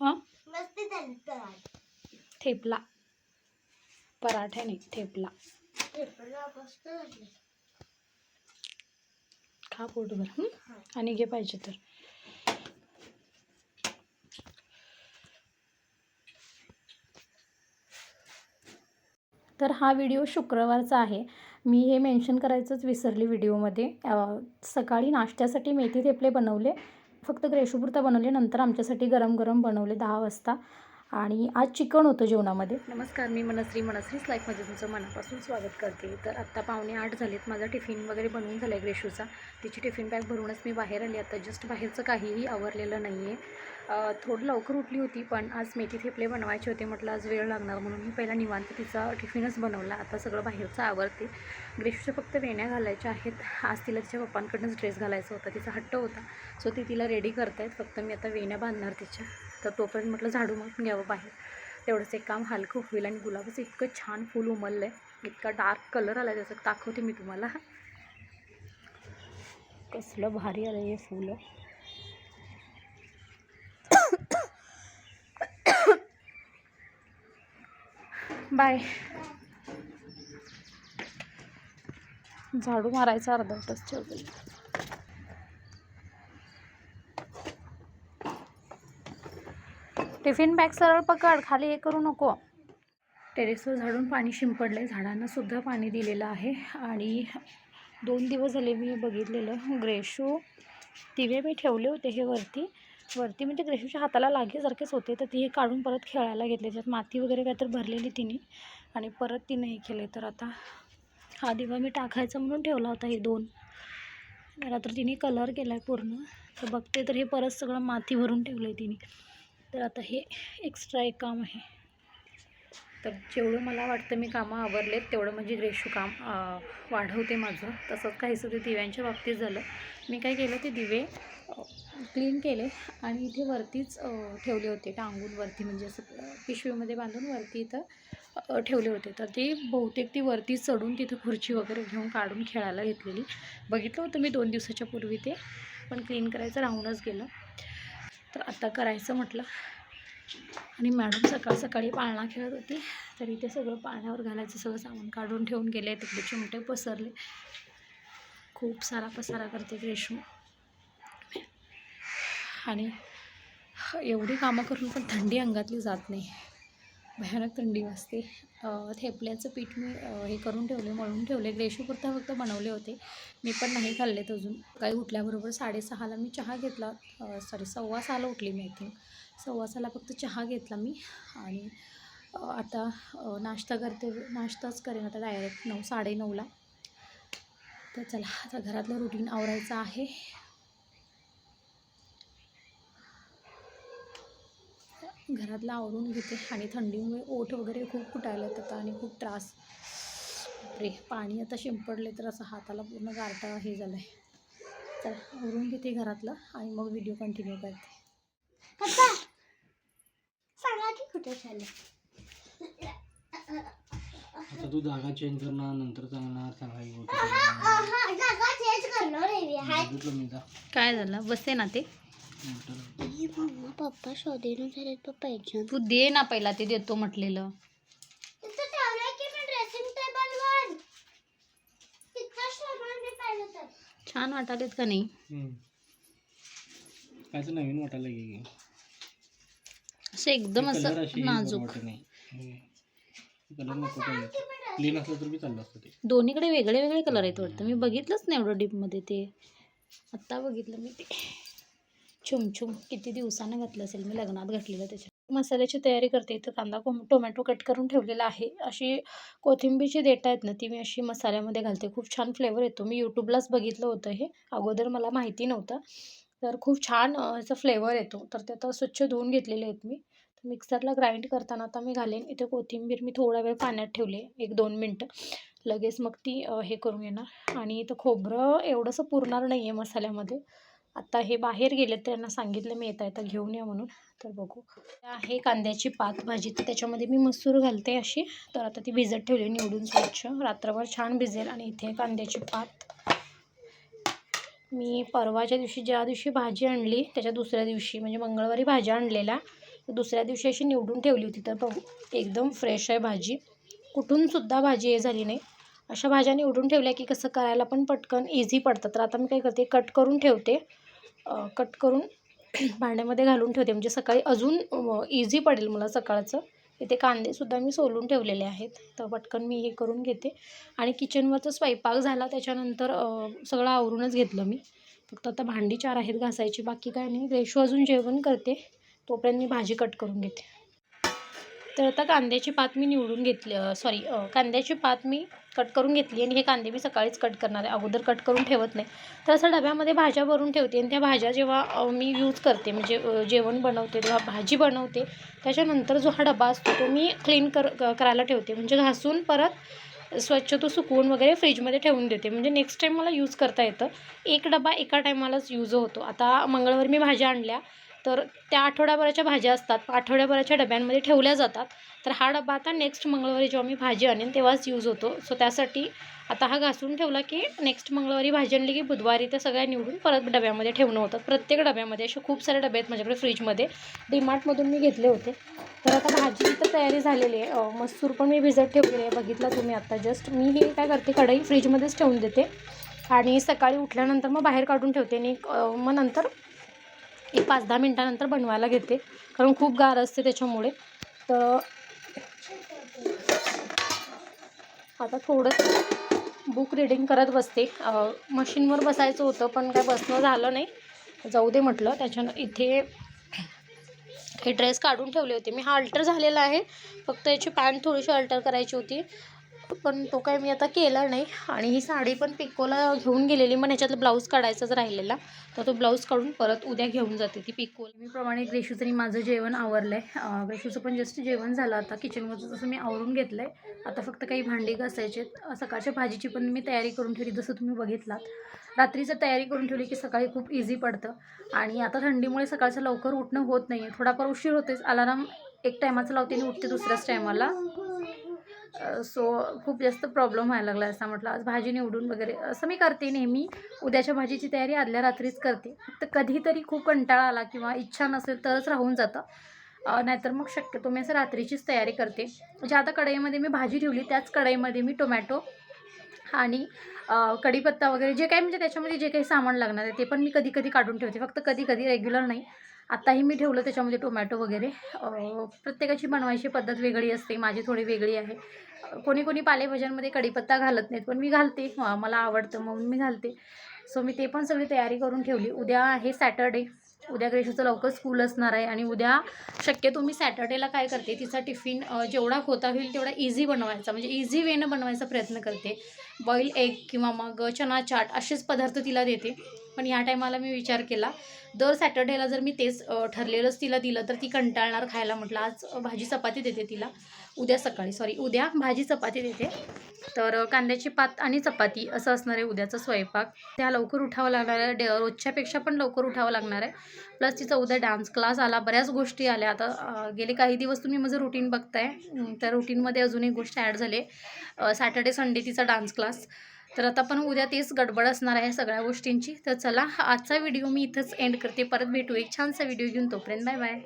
हां? थेपला पराठा. नाही थेपला. खा पोटभर? आणि घे पाहिजे तर. तर हा व्हिडिओ शुक्रवारचा आहे. मी हे मेन्शन करायचंच विसरली व्हिडिओमध्ये. सकाळी नाश्त्यासाठी मेथी थेपले बनवले. फक्त ग्रेशूपुरता बनवले नंतर आमच्यासाठी गरम गरम बनवले दहा वाजता. आणि आज चिकन होतं जेवणामध्ये. नमस्कार मी मनश्री. मनश्रीच लाईफमध्ये तुमचं मनापासून स्वागत करते. तर आत्ता पावणे आठ झालेत. माझा टिफिन वगैरे बनवून झाला आहे ग्रेशूचा. तिची टिफिन बॅग भरूनच मी बाहेर आली. आता जस्ट बाहेरचं काहीही आवरलेलं नाही आहे थोडं लवकर उठली होती पण आज मेथी थेपले बनवायचे होते. म्हटलं आज वेळ लागणार म्हणून मी पहिला निवांत तिचा टिफिनच बनवला. आता सगळं बाहेरचं आवरते. ग्रेशूच्या फक्त वेण्या घालायच्या आहेत. आज तिला तिच्या पप्पांकडनंच ड्रेस घालायचा होता. तिचा हट्ट होता. सो ती तिला रेडी करतायत. फक्त मी आता वेण्या बांधणार तिच्या. तर तोपर्यंत म्हटलं झाडू मारून घ्यावं. बाहेर तेवढंच एक काम हलकं होईल आणि गुलाबाचं इतकं छान फूल उमललं आहे इतका डार्क कलर आला त्याचं. दाखवते मी तुम्हाला. कसलं भारी आलं हे फुलं. बाय. झाडू मारायचा अर्धवटच ठेवलेलं टिफिन बॅग सरळ पकड खाली हे करू नको. टेरेसवर झाडून पाणी शिंपडलं आहे झाडांना सुद्धा पाणी दिलेलं आहे. आणि दोन दिवस झाले मी बघितलेलं. ग्रेशू दिवे मी ठेवले होते हे वरती. वरती म्हणजे ग्रेशूच्या हाताला लागेसारखेच होते. तर ती हे काढून परत खेळायला घेतले. त्यात माती वगैरे काय तर भरलेली तिने. आणि परत तिने हे केले. तर आता हा दिवा मी टाकायचा म्हणून ठेवला होता हे दोन. रात्र तिने कलर केला आहे पूर्ण. तर बघते तर हे परत सगळं माती भरून ठेवलं आहे तिने. तर आता हे एक्स्ट्रा एक काम आहे. तर जेवढं मला वाटतं मी कामं आवरलेत तेवढं म्हणजे रेशू काम वाढवते माझं. तसंच काहीसं ते दिव्यांच्या बाबतीत झालं. मी काय केलं ते दिवे क्लीन केले आणि इथे वरतीच ठेवले होते. टांगून वरती म्हणजे असं पिशवीमध्ये बांधून वरती इथं ठेवले होते. तर ते बहुतेक ती वरती चढून तिथं खुर्ची वगैरे घेऊन काढून खेळायला घेतलेली. बघितलं होतं मी दोन दिवसाच्या पूर्वी ते पण क्लीन करायचं राहूनच गेलं. तर आता करायचं म्हटलं. आणि मॅडम सकाळ सकाळी पाळणा खेळत होती. तर इथे सगळं पाळण्यावर घालायचं सगळं सामान काढून ठेवून गेले. तिकडे चिमटे पसरले. खूप सारा पसारा करते रेशमी आणि एवढी कामं करून पण थंडी अंगातली जात नाही. भयानक थंडी वाजते. थेपल्याचं पीठ मी हे करून ठेवले मळून ठेवले. ग्रेशूपुरता फक्त बनवले होते. मी पण नाही खाल्लेत अजून. काही उठल्याबरोबर साडेसहाला मी चहा घेतला. सॉरी सव्वा सहाला उठली मी आय थिंक सव्वा सहाला फक्त चहा घेतला मी. आणि आता नाश्ता करते नाश्ताच करेन आता डायरेक्ट नऊ साडेनऊला. तर चला आता घरातलं रुटीन आवरायचं आहे. घरातलं आवरून घेते आणि थंडीमुळे ओठ वगैरे खूप फुटायला येतात आणि खूप त्रास. बापरे पाणी आता शिंपडले तर असं हाताला पूर्ण गारटा हे झालं आहे चला आवरून घेते घरातलं आणि मग व्हिडिओ कंटिन्यू करते. पप्पा सांगा की कुठे झालं आता तू जागा चेंज करणार नंतर सांगणार जा. काय झालं? बसे ना ते. मम्मा पप्पा शोधेन झालेत पप्पा एक्झाम तू दे ना पहिला ते देतो म्हटलेलं. छान वाटालेत का नाही? नवीन वाटायला गेली असं एकदम असं नाजूक. कलर नको पाहिजे क्लीन असलं तर बी चाललं असतं ते. दोन्हीकडे वेगळे वेगळे कलर आहेत वाटतं. मी बघितलंच नाही एवढं डीपमध्ये ते. आत्ता बघितलं मी ते. छुमछुम किती दिवसानं घातलं असेल मी लग्नात घातलेलं त्याच्या मसाल्याची तयारी करते इथं कांदा कोम टोमॅटो कट करून ठेवलेला आहे. अशी कोथिंबीरची देठं आहेत ना ती मी अशी मसाल्यामध्ये घालते. खूप छान फ्लेवर येतो. मी यूट्यूबलाच बघितलं होतं हे. अगोदर मला माहिती नव्हतं. तर खूप छान याचा फ्लेवर येतो. तर ते आता स्वच्छ धुवून घेतलेले आहेत मी. तर मिक्सरला ग्राइंड करताना आता मी घालेन. इथे कोथिंबीर मी थोडा वेळ पाण्यात ठेवले. एक दोन मिनटं. लगेच मग ती हे करून येणार. आणि इथं खोबरं एवढंसं पुरणार नाही आहे मसाल्यामध्ये. आता हे बाहेर गेले तर त्यांना सांगितलं मी येता येता घेऊन या म्हणून. तर बघू. आहे कांद्याची पात भाजी तर त्याच्यामध्ये मी मसूर घालते अशी. तर आता ती भिजत ठेवली निवडून स्वच्छ. रात्रभर छान भिजेल आणि इथे कांद्याची पात. मी परवाच्या दिवशी ज्या दिवशी भाजी आणली त्याच्या दुसऱ्या दिवशी म्हणजे मंगळवारी भाज्या आणलेल्या दुसऱ्या दिवशी अशी निवडून ठेवली होती. तर बघू एकदम फ्रेश आहे भाजी. कुठूनसुद्धा भाजी हे झाली नाही. अशा भाज्या निवडून ठेवल्या की कसं करायला पण पटकन इझी पडतात तर आता मी काय करते कट करून ठेवते. कट करून भांड्यामध्ये घालून ठेवते. म्हणजे सकाळी अजून इझी पडेल मला सकाळचं. इथे कांदेसुद्धा मी सोलून ठेवलेले आहेत. तर पटकन मी हे करून घेते. आणि किचनवरचा स्वयंपाक झाला त्याच्यानंतर सगळं आवरूनच घेतलं मी. फक्त आता भांडी चार आहेत घासायची. बाकी काय नाही. रेशू अजून जेवण करते. तोपर्यंत मी भाजी कट करून घेते. तर आता कांद्याची पात मी निवडून घेतली सॉरी कांद्याची पात मी कट करून घेतली आणि हे कांदे मी सकाळीच कट करणार आहे. अगोदर कट करून ठेवत नाही. तर असं डब्यामध्ये भाज्या भरून ठेवते आणि त्या भाज्या जेव्हा मी यूज करते म्हणजे जेवण बनवते तेव्हा भाजी बनवते त्याच्यानंतर जो हा डबा असतो तो मी क्लीन कर क- करायला ठेवते. म्हणजे घासून परत स्वच्छ तो सुकवून वगैरे फ्रीजमध्ये ठेवून देते. म्हणजे नेक्स्ट टाईम मला यूज करता येतं. एक डबा एका टायमालाच यूज होतो. आता मंगळवारी मी भाज्या आणल्या. तर त्या आठवड्याभराच्या भाज्या असतात. आठवड्याभराच्या डब्यांमध्ये ठेवल्या जातात. तर हा डबा आता नेक्स्ट मंगळवारी जेव्हा मी भाजी आणेन तेव्हाच यूज होतो. सो त्यासाठी आता हा घासून ठेवला की नेक्स्ट मंगळवारी भाजी आणली की बुधवारी त्या सगळ्या निवडून परत डब्यामध्ये ठेवणं होतं. प्रत्येक डब्यामध्ये असे खूप सारे डबे आहेत माझ्याकडे फ्रीजमध्ये डीमार्टमधून मी घेतले होते. तर आता भाजी तर तयारी झालेली आहे. मसूर पण मी भिजत ठेवलेली आहे. बघितला तुम्ही आत्ता जस्ट मी हे काय करते कढई फ्रीजमध्येच ठेवून देते. आणि सकाळी उठल्यानंतर मग बाहेर काढून ठेवते आणि मग नंतर एक पाच दहा मिनटानंतर बनवायला घेते. कारण खूप गार असते त्याच्यामुळे. तर आता थोडं बुक रिडिंग करत बसते. मशीनवर बसायचं होतं पण काय बसणं झालं नाही. जाऊ दे म्हटलं. त्याच्यानं इथे हे ड्रेस काढून ठेवले होते. मी हा अल्टर झालेला आहे. फक्त याची पॅन्ट थोडीशी अल्टर करायची होती. पण तो काय मी आता केला नाही. आणि ही साडी पण पिकोला घेऊन गेलेली. मग ह्याच्यातलं ब्लाऊज काढायचाच राहिलेला. तर तो ब्लाऊज काढून परत उद्या घेऊन जाते ती पिकोला. मी प्रमाणे ग्रेशूचं आणि माझं जेवण आवरलं आहे ग्रेशूचं पण जस्ट जेवण झालं आता. किचनवरचं जसं मी आवरून घेतलं आहे आता फक्त काही भांडी घासायचे सकाळच्या भाजीची पण मी तयारी करून ठेवली. जसं तुम्ही बघितलात. रात्रीचं तयारी करून ठेवली की सकाळी खूप इझी पडतं. आणि आता थंडीमुळे सकाळचं लवकर उठणं होत नाही आहे थोडाफार उशीर होतेच अलाराम एक टायमाचं लावते आणि उठते दुसऱ्याच टायमाला सो खूप जास्त प्रॉब्लेम व्हायला लागला असं म्हटलं. आज भाजी निवडून वगैरे असं मी करते नेहमी. उद्याच्या भाजीची तयारी आदल्या रात्रीच करते. फक्त कधीतरी खूप कंटाळा आला किंवा इच्छा नसेल तरच राहून जातं. नाहीतर मग शक्यतो मी असं रात्रीचीच तयारी करते. म्हणजे आता कढईमध्ये मी भाजी ठेवली त्याच कढईमध्ये मी टोमॅटो आणि कढीपत्ता वगैरे जे काही म्हणजे त्याच्यामध्ये जे काही सामान लागणार आहे ते पण मी कधी कधी काढून ठेवते. फक्त कधी कधी रेग्युलर नाही. आत्ताही मी ठेवलं त्याच्यामध्ये टोमॅटो वगैरे. प्रत्येकाची बनवायची पद्धत वेगळी असते माझी थोडी वेगळी आहे. कोणी कोणी पालेभाज्यांमध्ये कढीपत्ता घालत नाहीत पण मी घालते. मला आवडतं म्हणून मी घालते. सो मी ते पण सगळी तयारी करून ठेवली. उद्या आहे सॅटर्डे. उद्या ग्रेशूचं लवकर स्कूल असणार आहे आणि उद्या शक्यतो मी सॅटर्डेला काय करते तिचा टिफिन जेवढा होता होईल तेवढा इझी बनवायचा. म्हणजे इझी वेनं बनवायचा प्रयत्न करते. बॉईल एग किंवा मग चना चाट असेच पदार्थ तिला देते. पण ह्या टायमाला मी विचार केला. दर सॅटर्डेला जर मी तेच ठरलेलंच तिला दिलं तर ती कंटाळणार खायला म्हटलं आज भाजी चपाती देते तिला. उद्या सकाळी सॉरी उद्या भाजी चपाती देते. तर कांद्याची पात आणि चपाती असं असणार आहे उद्याचा स्वयंपाक. त्या लवकर उठावं लागणार आहे. डे रोजच्यापेक्षा पण लवकर उठावं लागणार आहे. प्लस तिचा उद्या डान्स क्लास आला बऱ्याच गोष्टी आल्या. आता गेले काही दिवस तुम्ही माझं रुटीन बघताय. त्या रुटीनमध्ये अजून एक गोष्ट ॲड झाली सॅटर्डे संडे तिचा डान्स क्लास. तर आता पण उद्या तेच गडबड असणार आहे सगळ्या गोष्टींची. तर चला आजचा व्हिडिओ मी इथंच एंड करते. परत भेटू एक छानसा व्हिडिओ घेऊन तोपर्यंत बाय बाय.